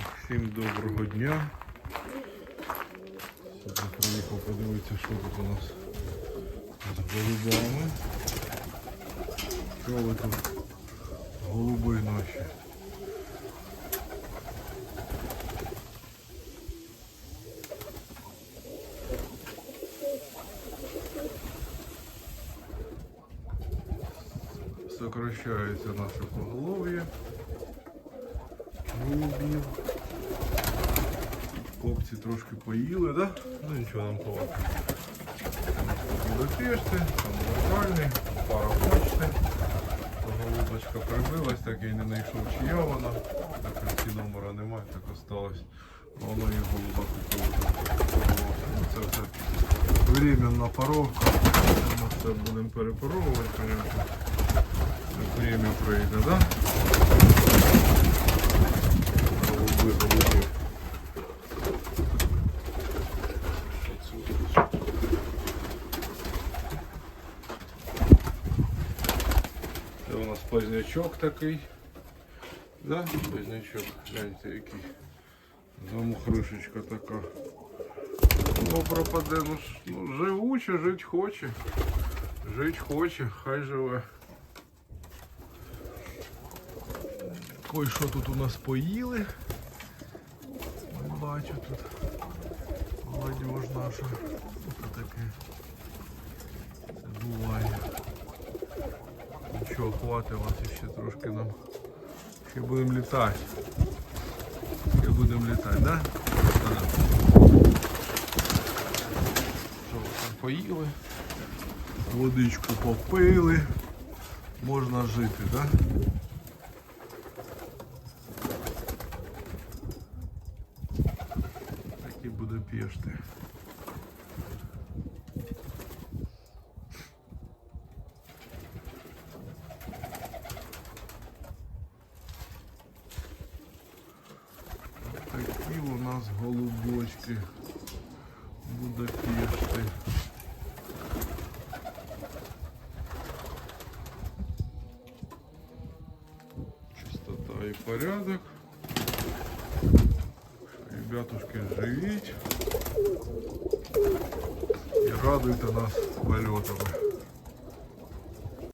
Всім доброго дня. Сьогодні приїхав подивитися, що тут у нас з голубами. Що ви тут? Голуби наші. Сокращається наше поголов'я. Голубів. Хлопці трошки поїли, да? Ну нічого нам ховати. Будапешти, там нормальний, пара почти. Голубочка прибилась, так я не знайшов чия вона. Так ключі номера немає, так осталось. Воно і голуба. Ну, Це все временна поровка. Ми все будемо перепаровувати, звісно. Время пройде, да? Голуби, голуби. Це у нас позднячок такий. Да? Позднячок. Гляньте який. Замухришечка така. Ну пропаде, ну, ну живуче, жить хоче. Жить хоче, хай живе. Ой, що тут у нас поїли? Бачу тут. Молодіж наша. Це таке. Це буває. Нічого, хватить вас ще трошки нам. Ще будемо літати. Ще будемо літати, да? Ага. Що, поїли? Водичку попили. Можна жити, да? Такі Будапешти. Такі у нас голубочки Будапешти. Чистота і порядок. Ребятушки, живіть і радуйте нас польотами.